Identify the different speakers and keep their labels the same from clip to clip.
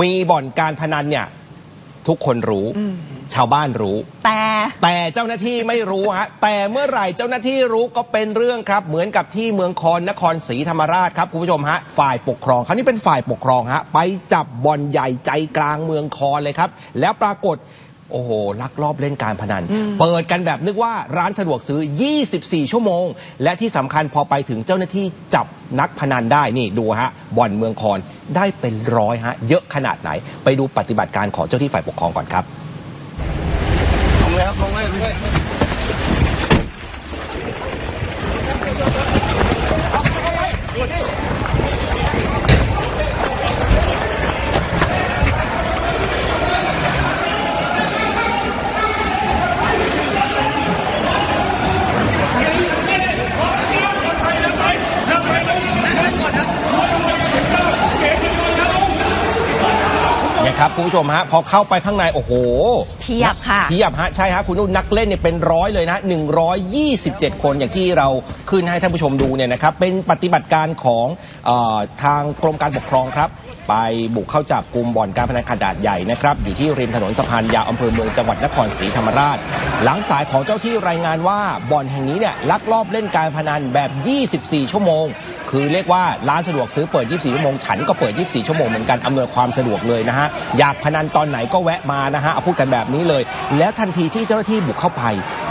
Speaker 1: มีบ่อนการพนันเนี่ยทุกคนรู้ ชาวบ้านรู้
Speaker 2: แต่
Speaker 1: แต่เจ้าหน้าที่ไม่รู้ฮะแต่เมื่อไหร่เจ้าหน้าที่รู้ก็เป็นเรื่องครับ เหมือนกับที่เมืองคอนนครศรีธรรมราชครับคุณผู้ชมฮะฝ่ายปกครองคราวนี้เป็นฝ่ายปกครองฮะไปจับบ่อนใหญ่ใจกลางเมืองคอนเลยครับ แล้วปรากฏโอ้โห ลักลอบเล่นการพนัน เปิดกันแบบนึกว่าร้านสะดวกซื้อ 24 ชั่วโมง และที่สำคัญพอไปถึงเจ้าหน้าที่จับนักพนันได้นี่ดูฮะบ่อนเมืองคอนได้เป็นร้อยฮะเยอะขนาดไหน ไปดูปฏิบัติการของเจ้าที่ฝ่ายปกครองก่อนครับ
Speaker 3: ลงเลยครับลงเลยลงเลย
Speaker 1: นี่ยครับคุณผู้ชมฮะพอเข้าไปข้างในโอ้โห
Speaker 2: เพียบค่ะ
Speaker 1: เพียบฮะใช่ฮะคุณนุ่นนักเล่นเนี่ยเป็นร้อยเลยนะ 127 คนอย่างที่เราขึ้นให้ท่านผู้ชมดูเนี่ยนะครับเป็นปฏิบัติการของเออทางกรมการปกครองครับ ไปบุกเข้าจับกลุ่มบ่อนการพนันขนาดใหญ่นะครับอยู่ที่ริมถนนสะพานยาวอำเภอเมืองจังหวัดนครศรีธรรมราช หลังสายของเจ้าที่รายงานว่าบ่อนแห่งนี้เนี่ยลักลอบเล่นการพนันแบบ 24 ชั่วโมง คือเรียกว่าร้านสะดวกซื้อเปิด 24 ชั่วโมง ฉันก็เปิด 24 ชั่วโมงเหมือนกัน อำนวยความสะดวกเลยนะฮะ อยากพนันตอนไหนก็แวะมานะฮะ เอาพูดกันแบบนี้เลย แล้วทันทีที่เจ้าหน้าที่บุกเข้าไป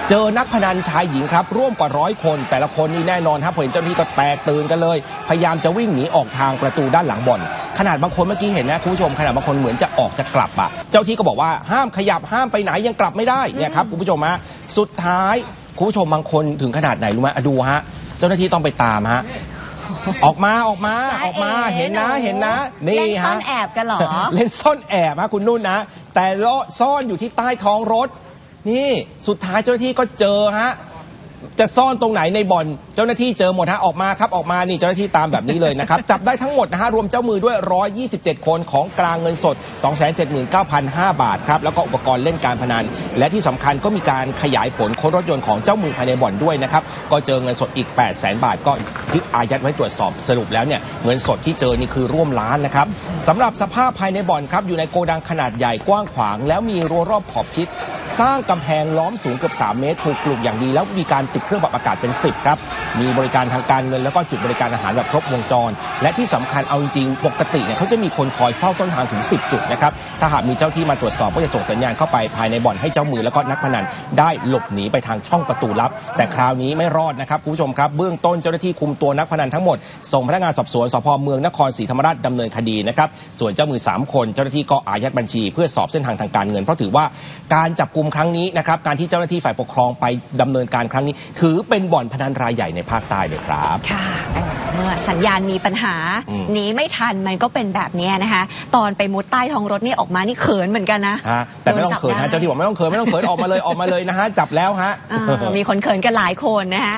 Speaker 1: เจอนักพนันชายหญิงครับ ร่วมกว่าร้อยคน แต่ละคนนี่แน่นอนครับเห็นเจ้าหน้าที่ก็แตกตื่นกันเลย พยายามจะวิ่งหนีออกทางประตูด้านหลังบ่อน ขนาดบางคนเมื่อกี้เห็นนะคุณผู้ชมขนาดบางคนเหมือนจะออกจะกลับอะ เจ้าที่ก็บอกว่าห้ามขยับห้ามไปไหนยังกลับไม่ได้เนี่ยครับคุณผู้ชมฮะ สุดท้ายคุณผู้ชมบางคนถึงขนาดไหนรู้ไหมอะดูฮะ เจ้าหน้าที่ต้องไปตามฮะ ออกมาออกมาออกมา
Speaker 2: จ๊ะ
Speaker 1: เห็นนะ
Speaker 2: อ๋
Speaker 1: เห็นนะนี่
Speaker 2: เล่นซ่อ
Speaker 1: ฮะ
Speaker 2: นแอบกันเหรอ
Speaker 1: เล่นซ่อนแอบฮะคุณนุ่นนะ แต่ละซ่อนอยู่ที่ใต้ท้องรถ นี่สุดท้ายเจ้าหน้าที่ก็เจอฮะ จะซ่อนตรงไหนในบ่อนเจ้าหน้าที่เจอหมดฮะออกมาครับออกมานี่เจ้าหน้าที่ตามแบบนี้เลยนะครับ จับได้ทั้งหมดนะฮะรวมเจ้ามือด้วย 127 คนของกลางเงินสด 279,005 บาทครับแล้วก็อุปกรณ์เล่นการพนัน และที่สำคัญก็มีการขยายผลค้นรถยนต์ของเจ้ามือภายในบ่อนด้วยนะครับก็เจอเงินสดอีก 8 0 0แสนบาท ก็ยึดอายัดไว้ตรวจสอบสรุปแล้วเนี่ยเงินสดที่เจอนี่คือร่วมล้านนะครับสำหรับสภาพภายในบ่อนครับอยู่ในโกดังขนาดใหญ่กว้างขวาง แล้วมีรั้วรอบขอบชิด สร้างกำแพงล้อมสูงเกือบ 3 เมตรถูกปลูกอย่างดี แล้วมีการติดเครื่องปรับอากาศเป็น 10 ครับ มีบริการทางการเงินแล้วก็จุดบริการอาหารแบบครบวงจร และที่สำคัญเอาจริงๆปกติเนี่ยเขาจะมีคนคอยเฝ้าต้นทางถึง 10 จุดนะครับถ้าหากมีเจ้าที่มาตรวจสอบก็จะส่งสัญญาณเข้าไปภายในบ่อนให้เจ้ามือแล้วก็นักพนันได้หลบหนีไปทางช่องประตูลับ แต่คราวนี้ไม่รอดนะครับคุณผู้ชมครับเบื้องต้นเจ้าหน้าที่คุมตัวนักพนันทั้งหมดส่งพนักงานสอบสวนสพเมืองนครศรีธรรมราชดำเนินคดีนะครับส่วนเจ้ามือ 3 คนเจ้าหน้าที่ก็อายัดบัญชี เพื่อสอบเส้นทางทางการเงินเพราะถือว่าการจับกลุ่มครั้งนี้นะครับการที่เจ้าหน้าที่ฝ่ายปกครองไปดำเนินการครั้งนี้ ถือเป็นบ่อนพนันรายใหญ่ในภาคใต้เลยครับ
Speaker 2: ค่ะเออเมื่อสัญญาณมีปัญหา
Speaker 1: อืม
Speaker 2: หนีไม่ทันมันก็เป็นแบบเนี้ยนะคะ ตอนไปมุดใต้ท้องรถนี่ออกมานี่เขินเหมือนกันนะ
Speaker 1: ฮะแต่ไม่ต้องเขิน
Speaker 2: โดนจับได้
Speaker 1: ฮะเจ้าที่บอกไม่ต้องเขินไม่ต้องเขินออกมาเลยออกมาเลยนะฮะจับแล้วฮะ
Speaker 2: อ่ามีคนเขินกันหลายคนนะคะ